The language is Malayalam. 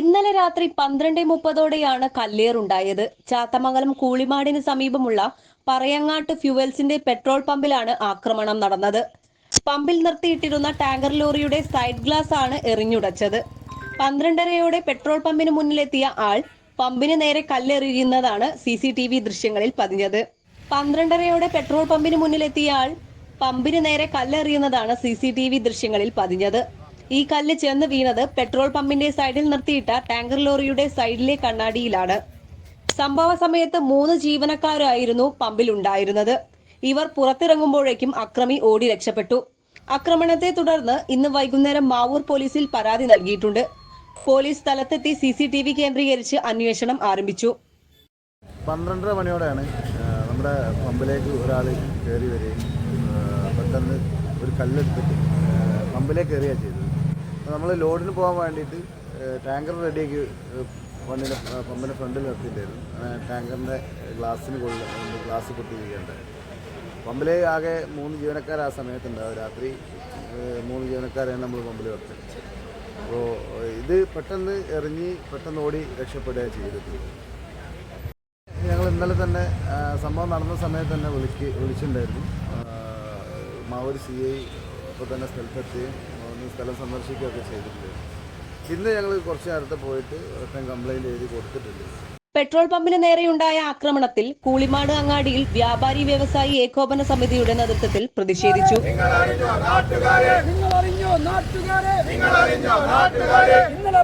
ഇന്നലെ രാത്രി പന്ത്രണ്ട് മുപ്പതോടെയാണ് കല്ലേറുണ്ടായത്. ചാത്തമംഗലം കൂളിമാടിന് സമീപമുള്ള പറയങ്ങാട്ട് ഫ്യുവൽസിന്റെ പെട്രോൾ പമ്പിലാണ് ആക്രമണം നടന്നത്. പമ്പിൽ നിർത്തിയിട്ടിരുന്ന ടാങ്കർ ലോറിയുടെ സൈഡ് ഗ്ലാസ് ആണ് എറിഞ്ഞുടച്ചത്. പന്ത്രണ്ടരയോടെ പെട്രോൾ പമ്പിന് മുന്നിലെത്തിയ ആൾ പമ്പിന് നേരെ കല്ലെറിയുന്നതാണ് സി സി ടി വി ദൃശ്യങ്ങളിൽ പതിഞ്ഞത്. പന്ത്രണ്ടരയോടെ പെട്രോൾ പമ്പിന് മുന്നിലെത്തിയ ആൾ പമ്പിന് നേരെ കല്ലെറിയുന്നതാണ് സി സി ടി വി ദൃശ്യങ്ങളിൽ പതിഞ്ഞത്. ഈ കല്ല് ചെന്ന് വീണത് പെട്രോൾ പമ്പിന്റെ സൈഡിൽ നിർത്തിയിട്ട ടാങ്കർ ലോറിയുടെ സൈഡിലെ കണ്ണാടിയിലാണ്. സംഭവ സമയത്ത് മൂന്ന് ജീവനക്കാരായിരുന്നു പമ്പിൽ ഉണ്ടായിരുന്നത് ഇവർ പുറത്തിറങ്ങുമ്പോഴേക്കും അക്രമി ഓടി രക്ഷപ്പെട്ടു. ആക്രമണത്തെ തുടർന്ന് ഇന്ന് വൈകുന്നേരം മാവൂർ പോലീസിൽ പരാതി നൽകിയിട്ടുണ്ട്. പോലീസ് സ്ഥലത്തെത്തി സി സി ടി വി കേന്ദ്രീകരിച്ച് അന്വേഷണം ആരംഭിച്ചു. പന്ത്രണ്ടര മണിയോടെയാണ് നമ്മുടെ പമ്പിലേക്ക് ഒരാൾ കയറി വരികയും പെട്ടെന്ന് ഒരു കല്ലെടുത്തിട്ട് പമ്പിലേക്ക് കയറുകയാണ് ചെയ്തത്. നമ്മൾ ലോഡിന് പോകാൻ വേണ്ടിയിട്ട് ടാങ്കർ റെഡിയാക്കി വണ്ടിന്റെ പമ്പിന്റെ ഫ്രണ്ടിൽ നിർത്തിയിട്ടായിരുന്നു. ടാങ്കറിന്റെ ഗ്ലാസ്സിന് കൊള്ള ഗ്ലാസ് പൊട്ടി വീഴുകയുണ്ടായി പമ്പിലെ ആകെ മൂന്ന് ജീവനക്കാർ ആ സമയത്തുണ്ടാവും രാത്രി മൂന്ന് ജീവനക്കാരെ നമ്മൾ പമ്പിൽ വെച്ചത് അപ്പോൾ ഇത് പെട്ടെന്ന് എറിഞ്ഞ് പെട്ടെന്ന് ഓടി രക്ഷപ്പെടുകയാണ് ചെയ്തത് ഞങ്ങൾ ഇന്നലെ തന്നെ സംഭവം നടന്ന സമയത്ത് തന്നെ വിളിക്ക് വിളിച്ചിട്ടുണ്ടായിരുന്നു. മാവൂർ സി ഐ ഇപ്പോൾ തന്നെ സ്ഥലത്തെത്തുകയും ഒന്ന് സ്ഥലം സന്ദർശിക്കുകയൊക്കെ ചെയ്തിട്ടുണ്ട്. ഇന്ന് ഞങ്ങൾ കുറച്ച് നേരത്തെ പോയിട്ട് ഒറ്റം കംപ്ലൈന്റ് എഴുതി കൊടുത്തിട്ടുണ്ട്. പെട്രോൾ പമ്പിന് നേരെയുണ്ടായ ആക്രമണത്തിൽ കൂളിമാട് അങ്ങാടിയിൽ വ്യാപാരി വ്യവസായി ഏകോപന സമിതിയുടെ നേതൃത്വത്തിൽ പ്രതിഷേധിച്ചു. നിങ്ങൾ അറിഞ്ഞോ നാട്ടുകാരെ? നിങ്ങൾ അറിഞ്ഞോ നാട്ടുകാരെ ഇന്നലെ